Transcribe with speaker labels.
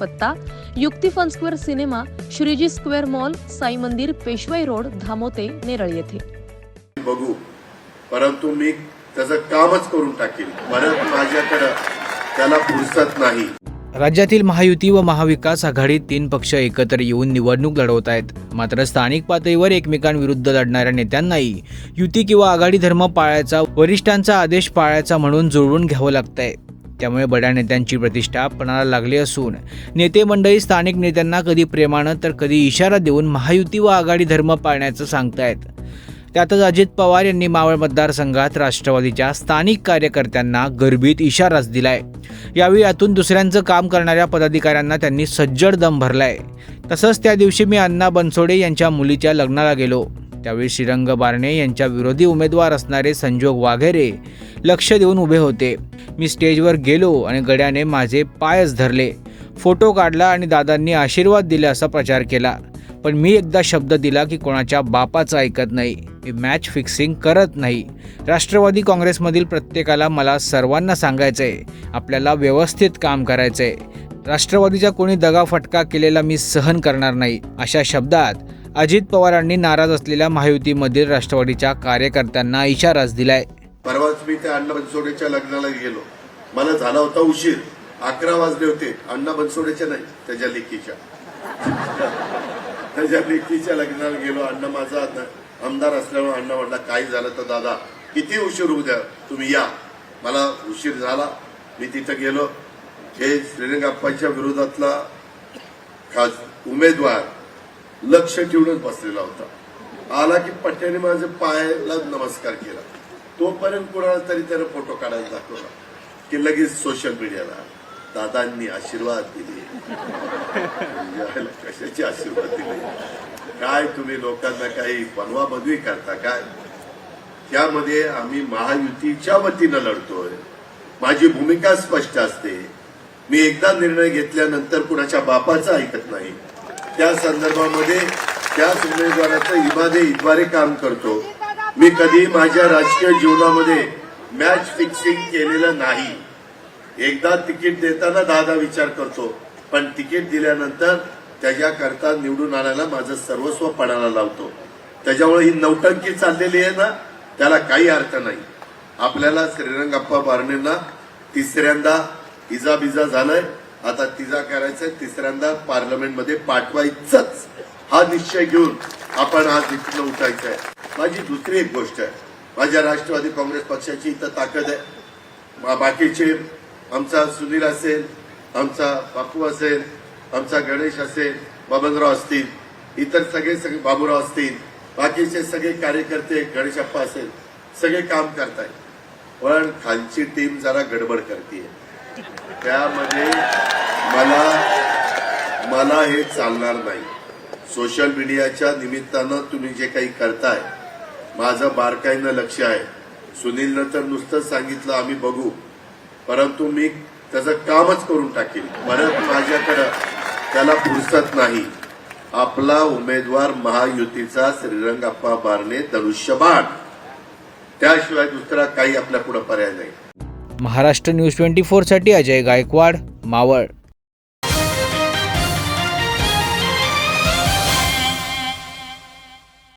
Speaker 1: पत्ता युक्ती Fun Square cinema Shriji square mall Sai मंदिर पेशवाई रोड धामोते नेरळ येथे.
Speaker 2: बघू. परंतु मी त्याचं कामच करून टाकेल परत माझ्याकडं त्याला फुरसत नाही.
Speaker 3: राज्यातील महायुती व महाविकास आघाडीत तीन पक्ष एकत्र येऊन निवडणूक लढवत आहेत. मात्र स्थानिक पातळीवर एकमेकांविरुद्ध लढणाऱ्या नेत्यांनाही युती किंवा आघाडी धर्म पाळायचा वरिष्ठांचा आदेश पाळायचा म्हणून जुळवून घ्यावं लागतंय. त्यामुळे बड्या नेत्यांची प्रतिष्ठा पणाला लागली असून. नेते मंडळी स्थानिक नेत्यांना कधी प्रेमानं तर कधी इशारा देऊन महायुती व आघाडी धर्म पाळण्याचं सांगतायत. त्यातच अजित पवार यांनी मावळ मतदारसंघात राष्ट्रवादीच्या स्थानिक कार्यकर्त्यांना गर्भीत इशाराच दिलाय. यावेळी यातून दुसऱ्यांचं काम करणाऱ्या पदाधिकाऱ्यांना त्यांनी सज्जड दम भरलाय. तसंच त्या दिवशी मी अण्णा बनसोडे यांच्या मुलीच्या लग्नाला गेलो. त्यावेळी श्रीरंग बारणे यांच्या विरोधी उमेदवार असणारे संजोग वाघेरे लक्ष देऊन उभे होते. मी स्टेजवर गेलो आणि गड्याने माझे पायच धरले. फोटो काढला आणि दादांनी आशीर्वाद दिले असा प्रचार केला. पण मी एकदा शब्द दिला की कोणाच्या बापाचं ऐकत नाही. मी मॅच फिक्सिंग करत नाही. राष्ट्रवादी काँग्रेसमधील प्रत्येकाला मला सर्वांना सांगायचं आहे आपल्याला व्यवस्थित काम करायचं आहे राष्ट्रवादीचा कोणी दगा फटका केलेला मी सहन करणार नाही अशा शब्दात अजित पवारांनी नाराज असलेल्या महायुतीमधील राष्ट्रवादीच्या कार्यकर्त्यांना इशाराच दिलाय.
Speaker 2: परवाच मी त्या अण्णा बनसोडेच्या लग्नाला गेलो. मला झाला होता उशीर. अकरा वाजले होते. अण्णा बनसोडेच्या नाही त्याच्या लेकीच्या. त्याच्या लेकीच्या लग्नाला गेलो. अण्णा माझा आमदार असल्यामुळे अण्णा म्हणला काही झालं तर दादा किती उशीर होऊ द्या? तुम्ही या. मला उशीर झाला. मी तिथं गेलो. हे श्रीरंगाप्पांच्या विरोधातला खास उमेदवार लक्ष ठेवूनच बसलेला होता. आला की पट्ट्याने माझ्या पायाला नमस्कार केला. तोपर्यंत कुणाला तरी त्यानं फोटो काढायला दाखवला. की लगेच सोशल मीडियाला दादांनी आशीर्वाद दिले. म्हणजे कशाचे आशीर्वाद दिले? काय तुम्ही लोकांना काही बनवा बनवी करता काय? त्यामध्ये आम्ही महायुतीच्या वतीनं लढतोय. माझी भूमिका स्पष्ट असते. मी एकदा निर्णय घेतल्यानंतर कुणाच्या बापाचं ऐकत नाही. त्या संदर्भामध्ये त्याच उमेदवाराचं इमादे इद्वारे काम करतो. मी कधी माझ्या राजकीय जीवनामध्ये मॅच फिक्सिंग केलेलं नाही. एकदा तिकीट देताना दादा विचार करतो पण तिकीट दिल्यानंतर त्याच्याकरता निवडून आणायला माझं सर्वस्व पणाला लावतो. त्याच्यामुळे ही नौटंकी चाललेली आहे ना त्याला काही अर्थ नाही. आपल्याला श्रीरंगप्पा बारणेंना तिसऱ्यांदा इजाबिजा झालाय. आता तिजा करायचंय तिसऱ्यांदा पार्लमेंटमध्ये पाठवायचंच हा निश्चय घेऊन आपण आज इथनं उठायचं आहे माझी दुसरी एक गोष्ट आहे. माझ्या राष्ट्रवादी काँग्रेस पक्षाची इथं ताकद आहे. बाकीचे आमचा सुनील असेल आमचा बापू असेल आमचा गणेश असेल बबनराव असतील इतर सगळे सगळे बाबूराव असतील बाकीचे सगळे कार्यकर्ते गणेशप्पा असेल सगळे काम करतायत. पण खालची टीम जरा गडबड करते त्यामध्ये मला मला हे चालणार नाही. सोशल मीडियाच्या निमित्तानं तुम्ही जे काही करताय माझं बारकाईनं लक्ष आहे. सुनीलनं तर नुसतंच सांगितलं आम्ही बघू. परंतु मी त्याचं कामच करून टाकेल. परत माझ्याकडं त्याला फुरसत नाही. आपला उमेदवार महायुतीचा श्रीरंगाप्पा बारणे धनुष्यबाण त्याशिवाय दुसरा काही आपल्या पुढे पर्याय नाही.
Speaker 3: महाराष्ट्र न्यूज ट्वेंटी फोरसाठी अजय गायकवाड मावळ.